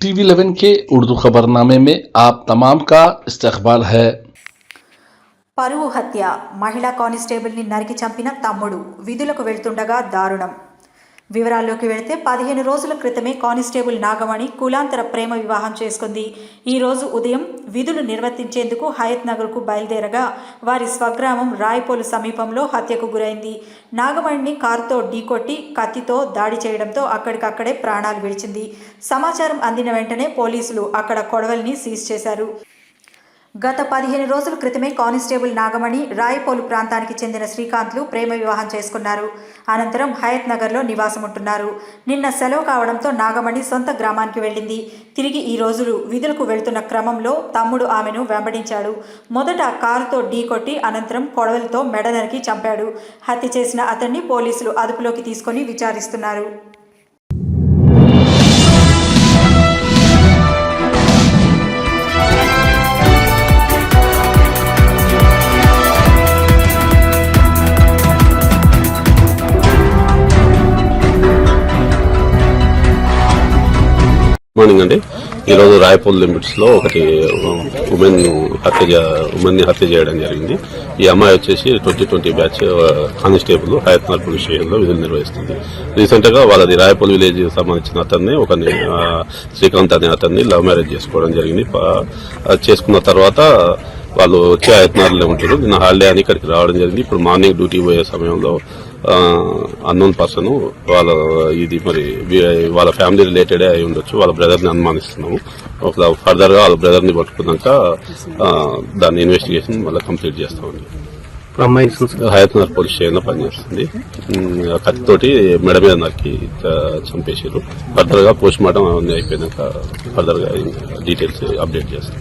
TV 11 के उर्दू खबरनामे में आप तमाम का इस्तकबाल है పరువు హత్య మహిళా కానిస్టేబుల్ని నరికి చంపిన తమ్ముడు విధులకు వెళ్తుండగా దారుణం వివరాల్లోకి వెళితే పదిహేను రోజుల క్రితమే కానిస్టేబుల్ నాగమణి కులాంతర ప్రేమ వివాహం చేసుకుంది ఈ రోజు ఉదయం విధులు నిర్వర్తించేందుకు హయత్నగర్కు బయలుదేరగా వారి స్వగ్రామం రాయపోలు సమీపంలో హత్యకు గురైంది. నాగమణిని కారుతో ఢీకొట్టి కత్తితో దాడి చేయడంతో అక్కడికక్కడే ప్రాణాలు విడిచింది. సమాచారం అందిన వెంటనే పోలీసులు అక్కడ కొడవలిని సీజ్ చేశారు. గత పదిహేను రోజుల క్రితమే కానిస్టేబుల్ నాగమణి రాయపోలు ప్రాంతానికి చెందిన శ్రీకాంత్లు ప్రేమ వివాహం చేసుకున్నారు. అనంతరం హయత్ నగర్లో నివాసం ఉంటున్నారు నిన్న సెలవు కావడంతో నాగమణి సొంత గ్రామానికి వెళ్ళింది. తిరిగి ఈ రోజులు విధులకు వెళ్తున్న క్రమంలో తమ్ముడు ఆమెను వెంబడించాడు. మొదట కారుతో ఢీకొట్టి అనంతరం కొడవలతో మెడ నరికి చంపాడు. హత్య చేసిన అతన్ని పోలీసులు అదుపులోకి తీసుకొని విచారిస్తున్నారు. మార్నింగ్ అండి. ఈరోజు రాయపూల్ లిమిట్స్లో ఒకటి ఉమెన్ హత్య ఉమెన్ని హత్య చేయడం జరిగింది. ఈ అమ్మాయి వచ్చేసి ట్వంటీ ట్వంటీ బ్యాచ్ కానిస్టేబుల్ హయత్నార్ పోలీస్ స్టేషన్లో విధులు నిర్వహిస్తుంది. రీసెంట్గా వాళ్ళది రాయపూల్ విలేజ్ సంబంధించిన అతన్ని ఒకరిని శ్రీకాంత్ అనే అతన్ని లవ్ మ్యారేజ్ చేసుకోవడం జరిగింది. చేసుకున్న తర్వాత వాళ్ళు వచ్చే ఆయత్నారులే ఉంటారు. నిన్న హాలిడే అని ఇక్కడికి రావడం జరిగింది. ఇప్పుడు మార్నింగ్ డ్యూటీ పోయే సమయంలో అన్నోన్ పర్సన్ వాళ్ళ ఇది మరి వాళ్ళ ఫ్యామిలీ రిలేటెడ్ అయి ఉండొచ్చు. వాళ్ళ బ్రదర్ని అనుమానిస్తున్నాము. ఒక ఫర్దర్గా వాళ్ళ బ్రదర్ని పట్టుకున్నాక దాన్ని ఇన్వెస్టిగేషన్ మళ్ళీ కంప్లీట్ చేస్తామండి. హయత్నగర్ పోలీస్ స్టేషన్లో పనిచేస్తుంది కత్తితోటి మెడ మీద నరికి చంపేసారు ఫర్దర్గా పోస్ట్ మార్టం అవన్నీ అయిపోయినాక ఫర్దర్గా డీటెయిల్స్ అప్డేట్ చేస్తాం.